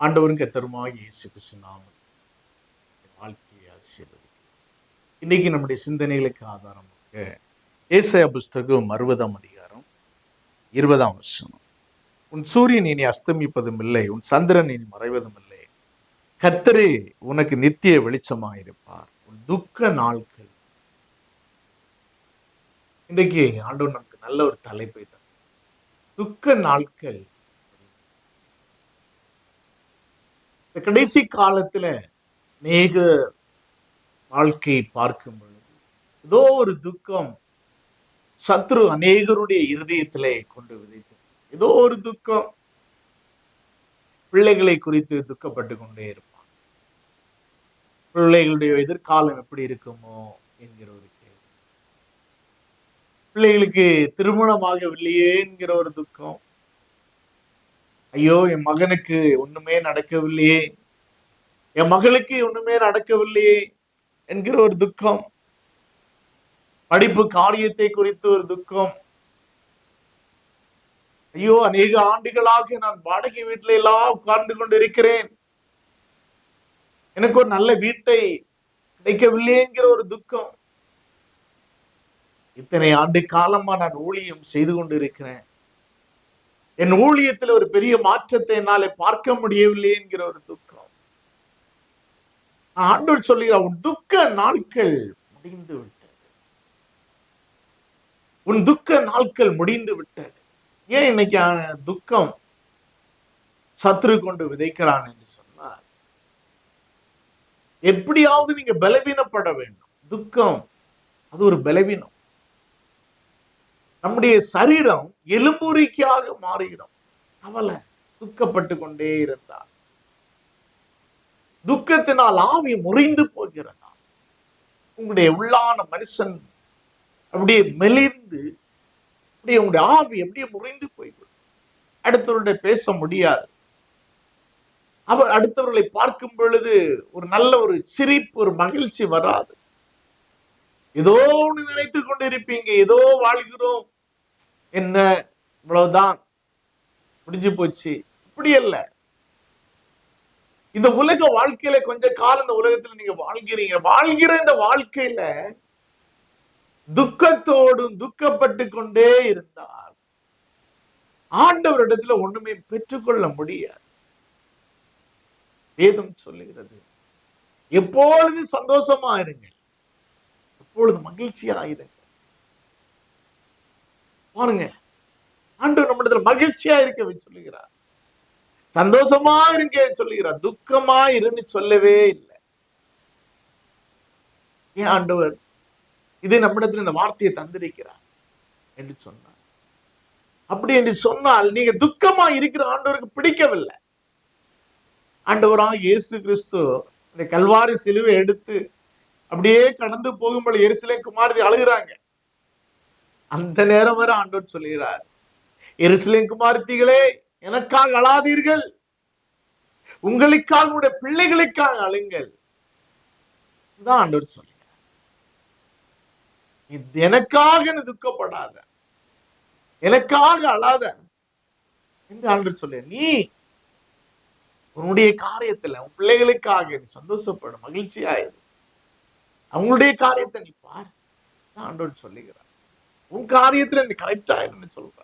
ஆண்டவரும் கத்தருமாக இயேசு கிருஷ்ணாமல் வாழ்க்கையை ஆசீர்வதிக்கிறேன் இன்னைக்கு நம்முடைய சிந்தனைகளுக்கு ஆதாரமாக ஏசைய புஸ்தகம் அறுபதாம் அதிகாரம் இருபதாம் வசனம். உன் சூரியன் இனி அஸ்தமிப்பதும் இல்லை உன் சந்திரன் இனி மறைவதும் இல்லை கத்தரே உனக்கு நித்திய வெளிச்சமாயிருப்பார். உன் துக்க நாட்கள் இன்றைக்கு ஆண்டவர் நமக்கு நல்ல ஒரு தலைப்பை தான் துக்க நாட்கள் இந்த கடைசி காலத்துல அநேக வாழ்க்கையை பார்க்கும் பொழுது ஏதோ ஒரு துக்கம் சத்ரு அநேகருடைய இருதயத்திலே கொண்டு விதைத்து ஏதோ ஒரு துக்கம் பிள்ளைகளை குறித்து துக்கப்பட்டு கொண்டே இருப்பான். பிள்ளைகளுடைய எதிர்காலம் எப்படி இருக்குமோ என்கிற ஒரு கேள்வி. பிள்ளைகளுக்கு திருமணமாகவில்லையே என்கிற ஒரு துக்கம். ஐயோ என் மகனுக்கு ஒண்ணுமே நடக்கவில்லையே. என் மகளுக்கு ஒண்ணுமே நடக்கவில்லையே என்கிற ஒரு துக்கம். படிப்பு காரியத்தை குறித்து ஒரு துக்கம். ஐயோ அநேக ஆண்டுகளாக நான் வாடகை வீட்டில எல்லாம் உட்கார்ந்து கொண்டு இருக்கிறேன் எனக்கு ஒரு நல்ல வீட்டை கிடைக்கவில்லையேங்கிற ஒரு துக்கம். இத்தனை ஆண்டு காலமா நான் ஊழியம் செய்து கொண்டு இருக்கிறேன் என் ஊழியத்தில் ஒரு பெரிய மாற்றத்தை என்னால பார்க்க முடியவில்லை என்கிற ஒரு துக்கம். ஆண்டோர் சொல்லுகிறார் உன் துக்க நாட்கள் முடிந்து விட்டது. உன் துக்க நாட்கள் முடிந்து விட்டது. ஏன் இன்னைக்கு துக்கம் சத்ரு கொண்டு விதைக்கிறான் என்று சொன்னார் எப்படியாவது நீங்க பலவீனப்பட வேண்டும். துக்கம் அது ஒரு பலவீனம். நம்முடைய சரீரம் எலும்புரிக்காக மாறுகிறோம். அவளை துக்கப்பட்டு கொண்டே இருந்தார். துக்கத்தினால் ஆவி முறிந்து போகிறதா? உங்களுடைய உள்ளான மனுஷன் அப்படியே மெலிந்து அப்படியே உங்களுடைய ஆவி அப்படியே முறிந்து போய்விடும். அடுத்தவருடைய பேச முடியாது. அவர் அடுத்தவர்களை பார்க்கும் பொழுது ஒரு நல்ல ஒரு சிரிப்பு ஒரு மகிழ்ச்சி வராது. ஏதோ ஒன்று நினைத்து கொண்டிருப்பீங்க ஏதோ வாழ்கிறோம் என்ன இவ்வளவுதான் முடிஞ்சு போச்சு? இப்படி அல்ல. இந்த உலக வாழ்க்கையில கொஞ்ச காலம் இந்த உலகத்துல நீங்க வாழ்கிறீங்க. வாழ்கிற இந்த வாழ்க்கையில துக்கத்தோடும் துக்கப்பட்டு கொண்டே இருந்தால் ஆண்டவரிடத்துல ஒண்ணுமே பெற்றுக்கொள்ள முடியாது. வேதம் சொல்லுகிறது எப்பொழுது சந்தோஷமா இருங்கள் எப்பொழுது மகிழ்ச்சியா இருங்கள் பாருங்க. ஆண்டு நம்மிடத்துல மகிழ்ச்சியா இருக்க சொல்லுகிறார். சந்தோஷமா இருக்க சொல்லுகிறார். துக்கமா இருந்து சொல்லவே இல்லை. ஏன் ஆண்டவர் இது நம்மிடத்துல இந்த வார்த்தையை தந்திருக்கிறார் என்று சொன்னார். அப்படி என்று சொன்னால் நீங்க துக்கமா இருக்கிற ஆண்டவருக்கு பிடிக்கவில்லை. ஆண்டவரா இயேசு கிறிஸ்து இந்த கல்வாரி சிலுவை எடுத்து அப்படியே கடந்து போகும்போது எரிசிலை குமாரதி அழுகிறாங்க. அந்த நேரம் வரை ஆண்டோர் சொல்லுகிறார் எருசலேம் குமார்த்திகளே எனக்காக அழாதீர்கள். உங்களுக்காக உங்களுடைய பிள்ளைகளுக்காக அழுங்கள். தான் ஆண்டோர் சொல்லுகிறார். இது எனக்காக துக்கப்படாத எனக்காக அழாத என்று ஆண்டோர் சொல்ல நீ உன்னுடைய காரியத்துல உன் பிள்ளைகளுக்காக நீ சந்தோஷப்படும் மகிழ்ச்சியாயிரு. அவங்களுடைய காரியத்தை நீ பார் ஆண்டோர் சொல்லுகிறார். உன் காரியத்துல நீ கரெக்டா என்ன சொல்ற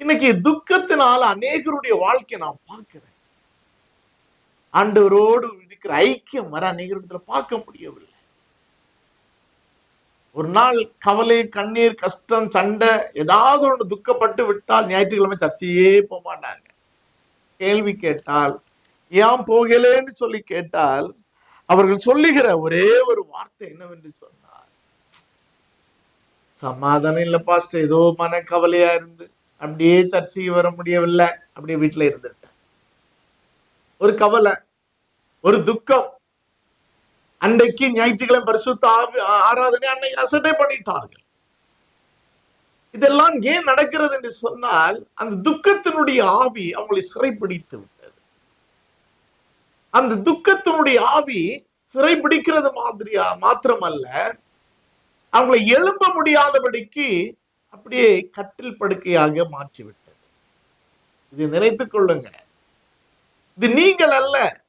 இன்னைக்கு துக்கத்தினால அநேகருடைய வாழ்க்கையை நான் பார்க்கிறேன். ஆண்டவரோடு இருக்கிற ஐக்கியம் வர அநேகரிடத்துல பார்க்க முடியவில்லை. ஒரு நாள் கவலை கண்ணீர் கஷ்டம் சண்டை ஏதாவது ஒன்று துக்கப்பட்டு விட்டால் ஞாயிற்றுக்கிழமை சர்ச்சையே போக மாட்டாங்க. கேள்வி கேட்டால் ஏன் போகலேன்னு சொல்லி கேட்டால் அவர்கள் சொல்லுகிற ஒரே ஒரு வார்த்தை என்னவென்று சொன்ன சமாதானம் இல்ல பாஸ்டர் ஏதோ மன கவலையா இருந்து அப்படியே சர்ச்சைக்கு வர முடியவில்லை. அப்படியே வீட்டுல இருந்துட்டேன். ஒரு கவலை ஒரு துக்கம். அன்றைக்கு ஞாயிற்றுக்கிழமை பரிசுத்த ஆவி- ஆராதனை அன்னைக்கு அசட்டை பண்ணிட்டார்கள். இதெல்லாம் ஏன் நடக்கிறது என்று சொன்னால் அந்த துக்கத்தினுடைய ஆவி அவங்களை சிறைப்பிடித்து விட்டது. அந்த துக்கத்தினுடைய ஆவி சிறைப்பிடிக்கிறது மாதிரியா மாத்திரமல்ல அவங்களை எழும்ப முடியாதபடிக்கு அப்படியே கட்டில் படுக்கையாக மாற்றிவிட்டது. இது நினைத்துக் கொள்ளுங்க. இது நீங்கள் அல்ல.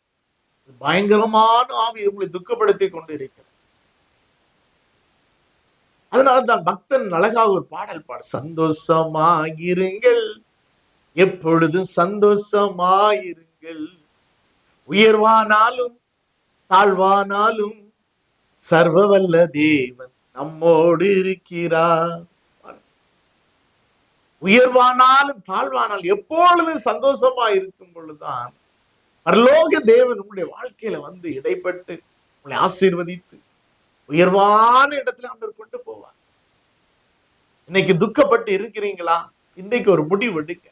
பயங்கரமான ஆவி உங்களை துக்கப்படுத்தி கொண்டு இருக்கிறது அதனால்தான் பக்தன் அழகாக ஒரு பாடல் பாடு. சந்தோஷமாயிருங்கள். எப்பொழுதும் சந்தோஷமாயிருங்கள். உயர்வானாலும் தாழ்வானாலும் சர்வவல்ல தேவன் நம்மோடு இருக்கிறார் உயர்வானாலும் தாழ்வானாலும் எப்பொழுதும் சந்தோஷமா இருக்கும் பொழுதுதான் பரலோக தேவன் உங்களுடைய வாழ்க்கையில வந்து இடைப்பட்டு உங்களை ஆசீர்வதித்து உயர்வான இடத்துல அவர் கொண்டு போவார். இன்னைக்கு துக்கப்பட்டு இருக்கிறீங்களா? இன்னைக்கு ஒரு முடிவு எடுக்க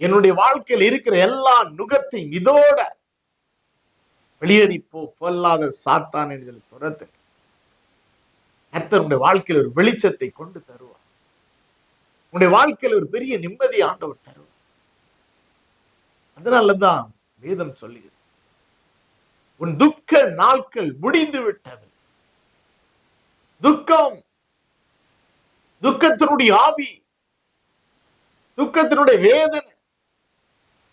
என்னுடைய வாழ்க்கையில் இருக்கிற எல்லா நுகத்தையும் இதோட வெளியேறி போ பொல்லாத சாத்தான் என்று துரத்து. கர்த்தர் உங்களுடைய வாழ்க்கையில் ஒரு வெளிச்சத்தை கொண்டு தருவார். உங்களுடைய வாழ்க்கையில் ஒரு பெரிய நிம்மதி ஆண்டவர் தருவார். அதனாலதான் வேதம் சொல்லுகிறது. உன் துக்க நாட்கள் முடிந்து விட்டது. துக்கம் துக்கத்தினுடைய ஆவி துக்கத்தினுடைய வேதனை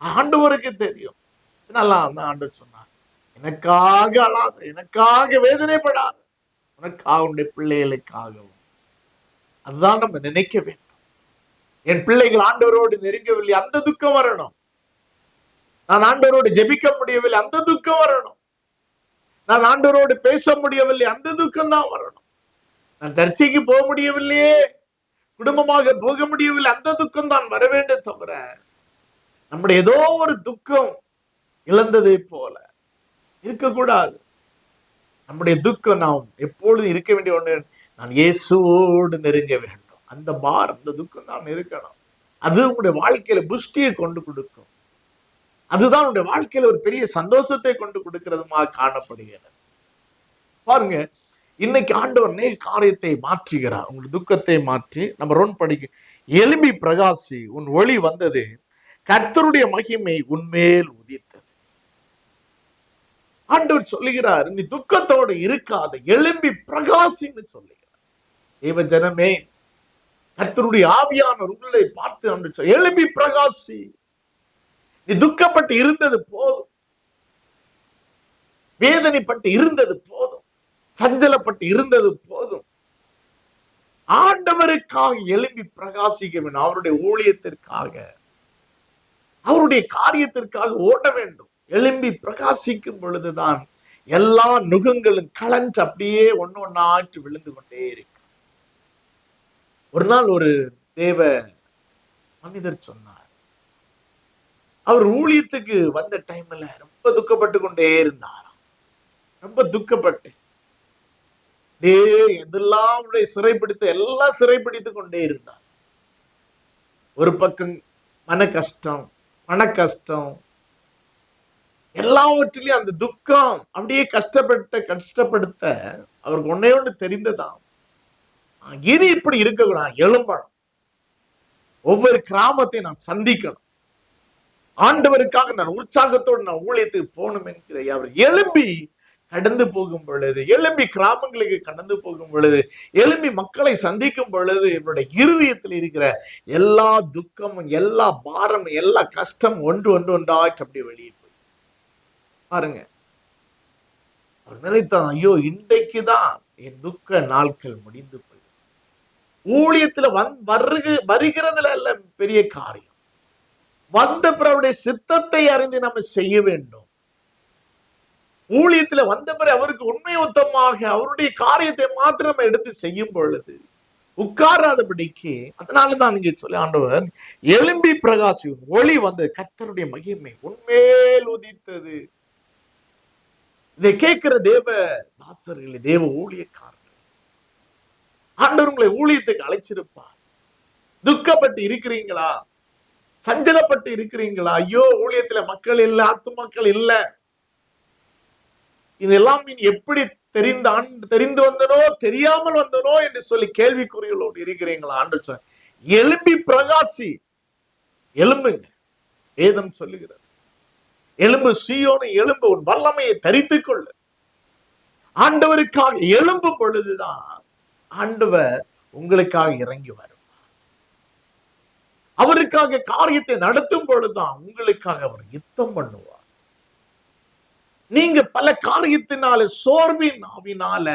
ஆண்டவருக்கு தெரியும். நல்லா அந்த ஆண்டவர் சொன்னார் எனக்காக அழாத எனக்காக வேதனைப்படாத உனக்காக உன்னுடைய பிள்ளைகளுக்காகவும். அதுதான் நம்ம நினைக்க வேண்டும். என் பிள்ளைகள் ஆண்டவரோடு நெருங்கவில்லை அந்த துக்கம் வரணும். நான் ஆண்டவரோடு ஜெபிக்க முடியவில்லை அந்த துக்கம் வரணும். நான் ஆண்டவரோடு பேச முடியவில்லை அந்த துக்கம் தான் வரணும். நான் சர்ச்சைக்கு போக முடியவில்லையே குடும்பமாக போக முடியவில்லை அந்த துக்கம் தான் வர வேண்டும் தவிர நம்முடைய ஏதோ ஒரு துக்கம் இழந்ததை போல இருக்கக்கூடாது. நம்முடைய துக்கம் நாம் எப்பொழுது இருக்க வேண்டிய ஒன்று நான் இயேசுவோடு நெருங்க வேண்டும். அந்த பார் அந்த துக்கம் தான் இருக்கணும். அது உங்களுடைய வாழ்க்கையில புஷ்டியை கொண்டு கொடுக்கும். அதுதான் உங்களுடைய வாழ்க்கையில ஒரு பெரிய சந்தோஷத்தை கொண்டு கொடுக்கிறதுமா காணப்படுகிறது. பாருங்க இன்னைக்கு ஆண்டவர் நேர் காரியத்தை மாற்றுகிறார். உங்கள் துக்கத்தை மாற்றி நம்ம ரோன் படிக்க எலும்பி பிரகாசி உன் ஒளி வந்தது கர்த்தருடைய மகிமை உன்மேல் உதித்தது. ஆண்டவர் சொல்லுகிறார் நீ துக்கத்தோடு இருக்காத எலும்பி பிரகாசின்னு சொல்லுகிறார். தேவ ஜனமே கர்த்தருடைய ஆவியானவர் உங்களை பார்த்து ஆண்டு சொல் எலும்பி பிரகாசி. நீ துக்கப்பட்டு இருந்தது போதும். வேதனைப்பட்டு இருந்தது போதும். சஞ்சலப்பட்டு இருந்தது போதும். ஆண்டவருக்காக எழும்பி பிரகாசிக்க வேண்டும் அவருடைய ஊழியத்திற்காக அவருடைய காரியத்திற்காக ஓட வேண்டும். எழும்பி பிரகாசிக்கும் பொழுதுதான் எல்லா நுகங்களும் கலன்று அப்படியே ஒண்ணு ஒன்னாற்று விழுந்து கொண்டே இருக்கு ஒரு நாள் ஒரு தேவ மனிதர் சொன்னார் அவர் ஊழியத்துக்கு வந்த டைம்ல ரொம்ப துக்கப்பட்டு கொண்டே இருந்தாராம். ரொம்ப துக்கப்பட்டு. டே எதெல்லாம் சிறைப்பிடித்து எல்லாம் சிறைப்பிடித்து கொண்டே இருந்தார். ஒரு பக்கம் மன கஷ்டம் பண கஷ்டம் எல்லாவற்றிலையும் அந்த துக்கம் அப்படியே கஷ்டப்பட்ட கஷ்டப்படுத்த அவருக்கு ஒன்னே ஒன்று தெரிந்ததாம். இனி இப்படி இருக்கக்கூடாது. எழும்பணும். ஒவ்வொரு கிராமத்தையும் நான் சந்திக்கணும். ஆண்டவருக்காக நான் உற்சாகத்தோடு நான் ஊழியத்துக்கு போகணும் என்கிற அவர் எழும்பி கடந்து போகும் பொழுது எழும்பி கிராமங்களுக்கு கடந்து போகும் பொழுது எழும்பி மக்களை சந்திக்கும் பொழுது என்னுடைய இருதயத்தில் இருக்கிற எல்லா துக்கமும் எல்லா பாரமும் எல்லா கஷ்டம் ஒன்று ஒன்று ஒன்றாயிட்டு அப்படியே வெளியிட்டு பாருங்க. அவர் நினைத்தான் ஐயோ இன்றைக்குதான் என் துக்க நாட்கள் முடிந்து போய் ஊழியத்துல வந் வருக வருகிறதுல அல்ல பெரிய காரியம். வந்த பிறவுடைய சித்தத்தை அறிந்து நம்ம செய்ய வேண்டும். ஊழியத்துல வந்த பிறகு அவருக்கு உண்மை உத்தமாக அவருடைய காரியத்தை மாத்திரம் எடுத்து செய்யும் பொழுது உட்காராதபடிக்கு அதனாலதான் நீங்க சொல்லி ஆண்டவர் எலும்பி பிரகாசி ஒளி வந்தது கர்த்தருடைய மகிமை உண்மையில் உதித்தது. இதை கேட்கிற தேவ தாசர்களே தேவ ஊழியக்காரர்கள். ஆண்டவர் உங்களை ஊழியத்துக்கு அழைச்சிருப்பார். துக்கப்பட்டு இருக்கிறீங்களா? சஞ்சலப்பட்டு இருக்கிறீங்களா? ஐயோ ஊழியத்துல மக்கள் இல்ல அத்து மக்கள் இல்ல. இதெல்லாம் நீ எப்படி தெரிந்த ஆண்டு தெரிந்து வந்தனோ தெரியாமல் வந்தனோ என்று சொல்லி கேள்விக்குறிகளோடு இருக்கிறீங்களா? ஆண்டு சொல் எலும்பி பிரகாசி. எலும்புங்க வேதம் சொல்லுகிறார் எலும்பு சீயோனை எலும்பு உன் வல்லமையை தரித்துக் கொள்ளு. ஆண்டவருக்காக எழும்பும் பொழுதுதான் ஆண்டவர் உங்களுக்காக இறங்கி வரும் அவருக்காக காரியத்தை நடத்தும் பொழுதுதான் உங்களுக்காக அவர் யுத்தம் பண்ணுவார். நீங்க பல காரியத்தினால சோர்வின் ஆவினால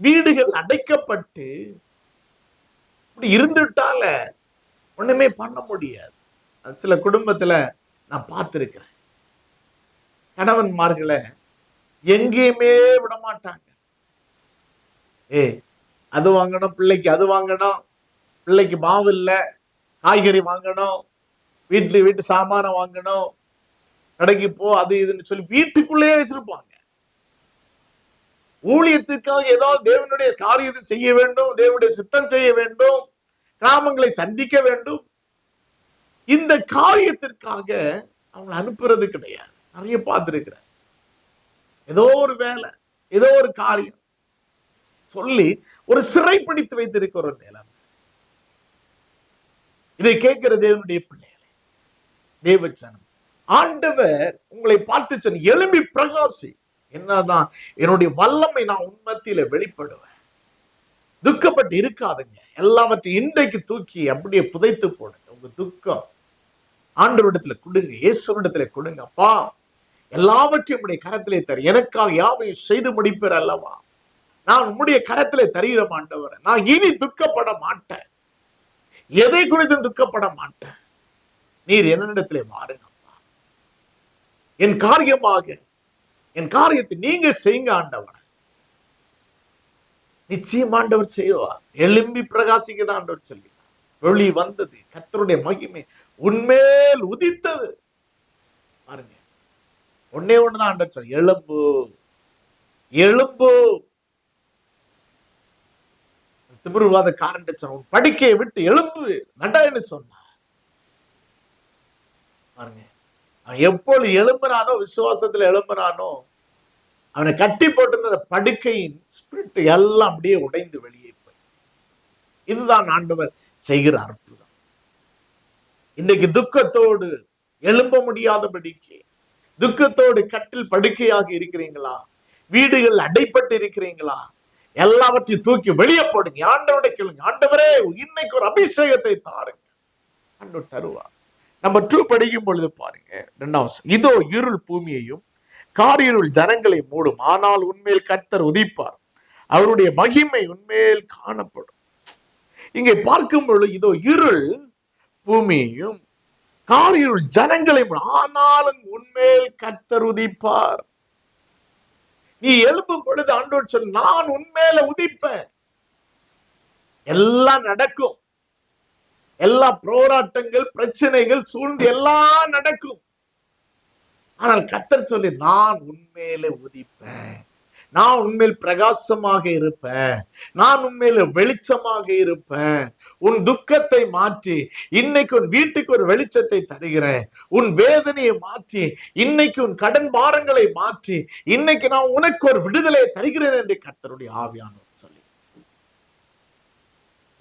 வீடுகள் அடைக்கப்பட்டு இப்படி இருந்துட்டால ஒண்ணுமே பண்ண முடியாது. அது சில குடும்பத்துல நான் பார்த்திருக்கிறேன். கணவன்மார்களை எங்கேயுமே விட மாட்டாங்க ஏ அது வாங்கணும் பிள்ளைக்கு அது வாங்கணும் பிள்ளைக்கு மாவு இல்ல காய்கறி வாங்கணும் வீட்டுல வீட்டு சாமானம் வாங்கணும் கடைக்கு போ அது இதுன்னு சொல்லி வீட்டுக்குள்ளேயே வச்சிருப்பாங்க. ஊழியத்திற்காக ஏதாவது தேவனுடைய காரியத்தை செய்ய வேண்டும் தேவனுடைய சித்தம் செய்ய வேண்டும் கிராமங்களை சந்திக்க வேண்டும். இந்த காரியத்திற்காக அவங்களை அனுப்புறது கிடையாது. நிறைய பார்த்துருக்கிறேன். ஏதோ ஒரு வேலை ஏதோ ஒரு காரியம். சொல்லி ஒரு சிறைப்பிடித்து வைத்திருக்கிற ஒரு நிலைமை. இதை கேட்கிற தேவனுடைய பிள்ளைகளே தேவச்சனம் ஆண்டவர் உங்களை பார்த்து சொன்ன எலும்பி பிரகாசி என்னதான் என்னுடைய வல்லமை நான் உண்மத்தில வெளிப்படுவேன். துக்கப்பட்டு இருக்காதுங்க. எல்லாவற்றையும் இன்றைக்கு தூக்கி அப்படியே புதைத்து போடுங்க. உங்க துக்கம் ஆண்டவரிடத்துல கொடுங்க இயேசுவிடத்துல கொடுங்க. அப்பா எல்லாவற்றையும் உடைய கரத்திலே தரு. எனக்காக யாவையும் செய்து முடிப்பேர் அல்லவா? நான் உம்முடைய கரத்திலே தருகிற மாண்டவர் நான் இனி துக்கப்பட மாட்டேன். எதை குறித்தும் துக்கப்பட மாட்டேன். நீர் என்னிடத்திலே மாறுங்கப்பா என் காரியமாக என் காரியத்தை நீங்க செய்யுங்க ஆண்டவர். நிச்சயம் ஆண்டவர் செய்வார். எழும்பி பிரகாசிக்கதான் ஆண்டவர் சொல்லி வெளி வந்தது கத்தருடைய மகிமை உன்மேல் உதித்தது. பாருங்க. ஒன்னே ஒண்ணுதான் ஆண்டவர் சொல்லி எலும்பு எலும்பு திமிருவாத காரண்ட சொன்ன படிக்கையை விட்டு எலும்பு நடன்னு சொன்னார். பாருங்க. அவன் எப்பொழுது எழும்புறானோ விசுவாசத்துல எழும்புறானோ அவனை கட்டி போட்டிருந்த படுக்கையின் ஸ்பிரிட் எல்லாம் அப்படியே உடைந்து வெளியே போய். இதுதான் ஆண்டவர் செய்கிற அற்புதம். இன்னைக்கு துக்கத்தோடு எழும்ப முடியாதபடிக்கு துக்கத்தோடு கட்டில் படுக்கையாக இருக்கிறீங்களா? வீடுகள் அடைப்பட்டு இருக்கிறீங்களா? எல்லாவற்றையும் தூக்கி வெளியே போடுங்க. ஆண்டவரை கேளுங்க. ஆண்டவரே இன்னைக்கு ஒரு அபிஷேகத்தை தாருங்க. ஆண்டவர் நம்ம டூ படிக்கும் பொழுது பாருங்க. ரெண்டாவது இதோ இருள் பூமியையும் காரிருள் ஜனங்களை மூடும். ஆனால் உண்மையில் கர்த்தர் உதிப்பார். அவருடைய மகிமை உண்மையில் காணப்படும். இங்கே பார்க்கும் பொழுது இதோ இருள் பூமியையும் காரியுள் ஜனங்களை ஆனாலும் உன்மேல் கத்தர் உதிப்பார். நீ எழும்பும் பொழுது ஆண்டோர் சொல் நான் உண்மையில உதிப்பேன். எல்லாம் நடக்கும். எல்லா போராட்டங்கள் பிரச்சனைகள் சூழ்ந்து எல்லாம் நடக்கும். ஆனால் கத்தர் சொல்லி நான் உண்மையில உதிப்பேன். நான் உண்மையில் பிரகாசமாக இருப்பேன். நான் உண்மையில வெளிச்சமாக இருப்பேன். உன் துக்கத்தை மாற்றி இன்னைக்கு உன் வீட்டுக்கு ஒரு வெளிச்சத்தை தருகிறேன். உன் வேதனையை மாற்றி இன்னைக்கு உன் கடன் பாரங்களை மாற்றி இன்னைக்கு நான் உனக்கு ஒரு விடுதலை தருகிறேன் என்று கர்த்தருடைய ஆவியானவர் சொல்லி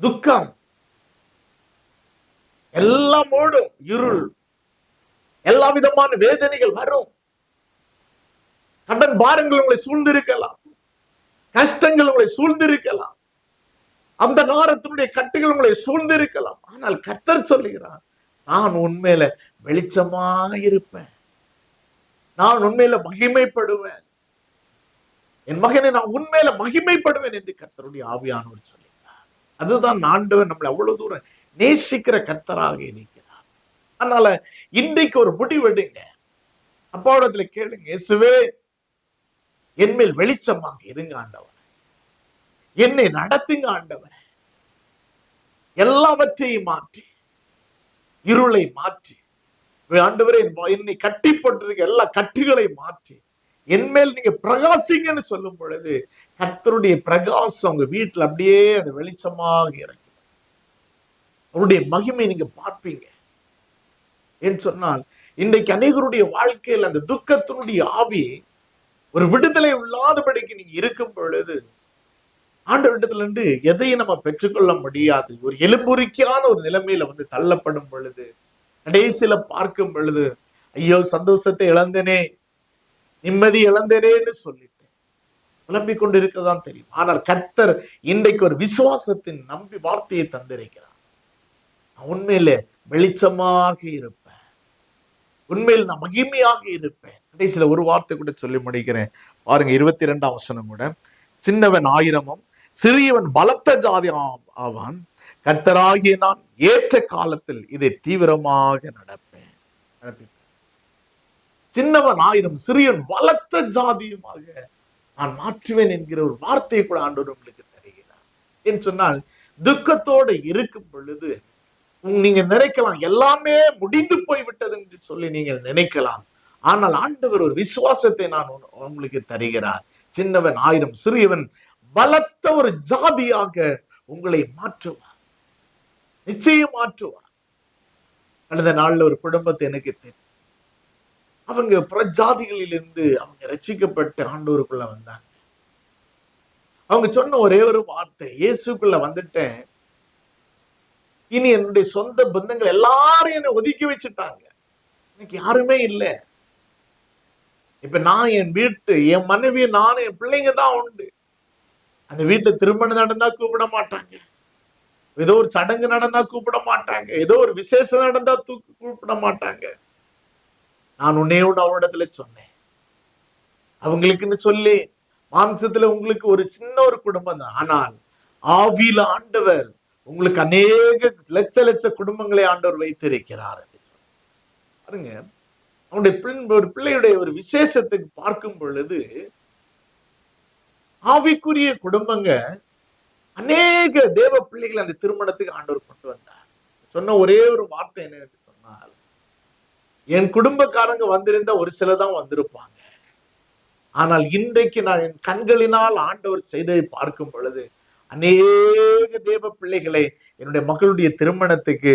துக்கம் எல்லாம் ஓடும் இருள் எல்லா விதமான வேதனைகள் வரும். கடன் பாரங்கள் உங்களை சூழ்ந்திருக்கலாம். கஷ்டங்கள் உங்களை சூழ்ந்திருக்கலாம். அந்த காரத்தினுடைய கட்டுகள் உங்களை சூழ்ந்திருக்கலாம். ஆனால் கர்த்தர் சொல்லுகிறார் நான் உண்மையில வெளிச்சமா இருப்பேன். நான் உண்மையில மகிமைப்படுவேன். என் மகனை நான் உண்மையில மகிமைப்படுவேன் என்று கர்த்தருடைய ஆவியானவர் சொல்லுகிறார். அதுதான் ஆண்டவர் நம்மளை அவ்வளவு தூரம் நேசிக்கிற கர்த்தராக இருக்கிறார். அதனால இன்றைக்கு ஒரு முடிவெடுங்க அப்பாவிடத்துல கேளுங்க இயேசுவே என்மேல் வெளிச்சமாக இருங்க ஆண்டவர். என்னை நடத்துங்க ஆண்டவர். எல்லாவற்றையும் மாற்றி இருளை மாற்றி. ஆண்டவரே என்னை கட்டி போட்டிருக்க எல்லா கட்டுகளை மாற்றி. என்மேல் நீங்க பிரகாசிங்கன்னு சொல்லும் பொழுது கர்த்தருடைய பிரகாசம் உங்க வீட்டுல அப்படியே அந்த வெளிச்சமாக இறங்கும். அவருடைய மகிமை நீங்க பார்ப்பீங்க. என்று சொன்னால் இன்றைக்கு அநேகருடைய வாழ்க்கையில் அந்த துக்கத்தினுடைய ஆவி ஒரு விடுதலை இல்லாதபடிக்கு நீங்க இருக்கும் பொழுது ஆண்டவரிடத்திலிருந்து எதையும் நம்ம பெற்றுக்கொள்ள முடியாது. ஒரு எலும்புரிக்கான ஒரு நிலைமையில வந்து தள்ளப்படும் பொழுது கடைசியில பார்க்கும் பொழுது ஐயோ சந்தோஷத்தை இழந்தனே நிம்மதி இழந்தனேன்னு சொல்லிட்டு புலம்பிக் கொண்டிருக்கதான் தெரியும். ஆனால் கர்த்தர் இன்றைக்கு ஒரு விசுவாசத்தின் நம்பி வார்த்தையை தந்திருக்கிறார். நான் உண்மையிலே வெளிச்சமாக இருப்பேன். உண்மையில் நான் மகிமையாக இருப்பேன். கடைசியில ஒரு வார்த்தை கூட சொல்லி முடிக்கிறேன். பாருங்க இருபத்தி ரெண்டாம் வசனம் கூட. சின்னவன் ஆயிரமும் சிறியவன் பலத்த ஜாதி ஆ- ஆவான். கர்த்தராகிய நான் ஏற்ற காலத்தில் இதை தீவிரமாக நடப்பேன். சின்னவன் ஆயிரம் சிறியவன் பலத்த ஜாதியுமாக நான் மாற்றுவேன் என்கிற ஒரு வார்த்தையை கூட ஆண்டவர் உங்களுக்கு தருகிறார். என்று சொன்னால் துக்கத்தோடு இருக்கும் பொழுது உம் நீங்க நினைக்கலாம் எல்லாமே முடிந்து போய்விட்டது என்று சொல்லி நீங்கள் நினைக்கலாம். ஆனால் ஆண்டவர் ஒரு விசுவாசத்தை நான் உங்களுக்கு தருகிறார். சின்னவன் ஆயிரம் சிறியவன் பலத்த ஒரு ஜாதியாக உங்களை மாற்றுவார். நிச்சயம் மாற்றுவார். கடந்த நாள்ல ஒரு குடும்பத்தை எனக்கு தெரியும் அவங்க புறஜாதிகளிலிருந்து அவங்க ரசிக்கப்பட்ட ஆண்டோருக்குள்ள வந்தாங்க. அவங்க சொன்ன ஒரே ஒரு வார்த்தை இயேசுக்குள்ள வந்துட்டேன். இனி என்னுடைய சொந்த பந்தங்கள் எல்லாரும் என்னை ஒதுக்கி வச்சுட்டாங்க. எனக்கு யாருமே இல்லை. இப்ப நான் என் வீட்டு என் மனைவி நான் என் பிள்ளைங்க தான் உண்டு. அந்த வீட்டுல திருமணம் நடந்தா கூப்பிட மாட்டாங்க. ஏதோ ஒரு சடங்கு நடந்தா கூப்பிட மாட்டாங்க. ஏதோ ஒரு விசேஷம் நடந்தா தூக்கு கூப்பிட மாட்டாங்க. நான் உன்னையோட அவரிடத்துல சொன்னேன். அவங்களுக்குன்னு சொல்லி மாம்சத்துல உங்களுக்கு ஒரு சின்ன ஒரு குடும்பம் தான். ஆனால் ஆவியில ஆண்டவர் உங்களுக்கு அநேக லட்ச லட்ச குடும்பங்களை ஆண்டவர் வைத்திருக்கிறார் பாருங்க அவனுடைய பிள்ளை ஒரு பிள்ளையுடைய ஒரு விசேஷத்துக்கு பார்க்கும் பொழுது ஆவிக்குரிய குடும்பங்க அநேக தேவ பிள்ளைகள் அந்த திருமணத்துக்கு ஆண்டவர் கொண்டு வந்தார். சொன்ன ஒரே ஒரு வார்த்தை என்ன என்று சொன்னால் என் குடும்பக்காரங்க வந்திருந்தா ஒரு சில தான் வந்திருப்பாங்க. ஆனால் இன்றைக்கு நான் என் கண்களினால் ஆண்டவர் செய்ததை பார்க்கும் பொழுது அநேக தேவ பிள்ளைகளை என்னுடைய மக்களுடைய திருமணத்துக்கு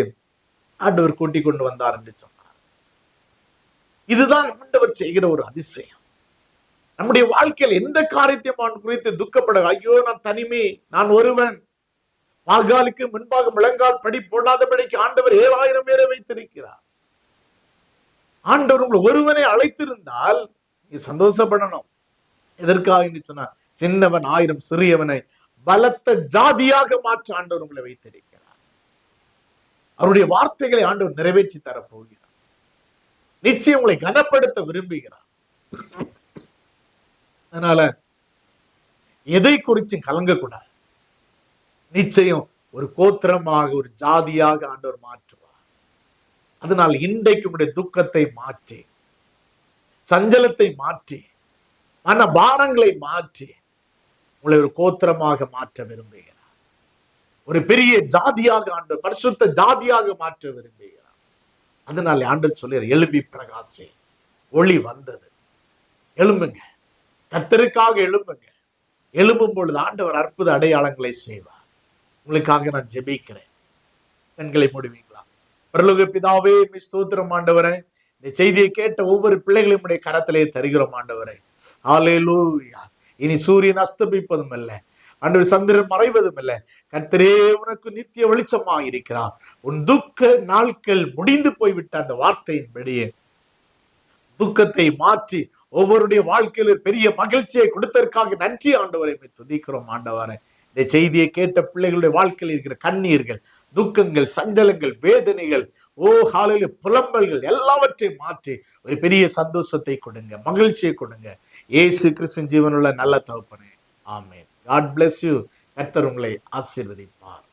ஆண்டவர் கூட்டிக் கொண்டு வந்தார் என்று சொன்னார். இதுதான் ஆண்டவர் செய்கிற ஒரு அதிசயம். நம்முடைய வாழ்க்கையில் எந்த காரியத்தையும் நான் குறித்து துக்கப்பட ஐயோ நான் தனிமை நான் ஒருவன். வால்காலுக்கு முன்பாக முழங்கால் படி போடாதபடிக்கு ஆண்டவர் ஏழாயிரம் பேரை வைத்திருக்கிறார். ஆண்டவர் உங்களை ஒருவனை அழைத்திருந்தால் நீ சந்தோஷப்படணும். எதற்காக என்று சொன்னார் சின்னவன் ஆயிரம் சிறியவனை பலத்த ஜாதியாக மாற்ற ஆண்டவர் உங்களை வைத்திருக்கிறார். அவருடைய வார்த்தைகளை ஆண்டவர் நிறைவேற்றி தரப்போகிறார். நிச்சயம் உங்களை கனப்படுத்த விரும்புகிறார். அதனால எதை குறிச்சும் கலங்கக்கூடாது. நிச்சயம் ஒரு கோத்திரமாக ஒரு ஜாதியாக ஆண்டவர் மாற்றுவார். அதனால் இன்றைக்கு உடைய துக்கத்தை மாற்றி சஞ்சலத்தை மாற்றி மன பாரங்களை மாற்றி உங்களை ஒரு கோத்திரமாக மாற்ற விரும்புகிறார். ஒரு பெரிய ஜாதியாக ஆண்டு பரிசுத்த ஜாதியாக மாற்ற விரும்புகிறார். அதனால் ஆண்டு சொல்லி எழுப்பி பிரகாசி ஒளி வந்தது. எழும்புங்க. கத்தருக்காக எழும்புங்க. எழும்பும் பொழுது ஆண்டவர் அற்புத அடையாளங்களை செய்வார். உங்களுக்காக நான் ஜெபிக்கிறேன். கண்களை முடிவீங்களா? பரலோக பிதாவே ஸ்தோத்திரம் ஆண்டவரே. இந்த செய்தியை கேட்ட ஒவ்வொரு பிள்ளைகளையும் உடைய கரத்திலே தருகிறோம் ஆண்டவரே. ஹalleluya இனி சூரியன் அஸ்தமிப்பதும் இல்லை அன்று சந்திரன் மறைவதும் இல்லை கர்த்தரே உனக்கு நித்திய வெளிச்சமாக இருக்கிறார். உன் துக்க நாட்கள் முடிந்து போய்விட்ட அந்த வார்த்தையின்படியே துக்கத்தை மாற்றி ஒவ்வொருடைய வாழ்க்கையில பெரிய மகிழ்ச்சியை கொடுத்ததற்காக நன்றி ஆண்டவரை துதிக்கிறோம் ஆண்டவரை. இந்த செய்தியை கேட்ட பிள்ளைகளுடைய வாழ்க்கையில் இருக்கிற கண்ணீர்கள் துக்கங்கள் சஞ்சலங்கள் வேதனைகள் ஓ காலையில புலம்பல்கள் எல்லாவற்றையும் மாற்றி ஒரு பெரிய சந்தோஷத்தை கொடுங்க மகிழ்ச்சியை கொடுங்க. ஏசு கிறிஸ்துவின் ஜீவனுள்ள நல்ல தகப்பனே. ஆமென். காட் பிளஸ் யூ கர்த்தர் உங்களை ஆசீர்வதிப்பார்.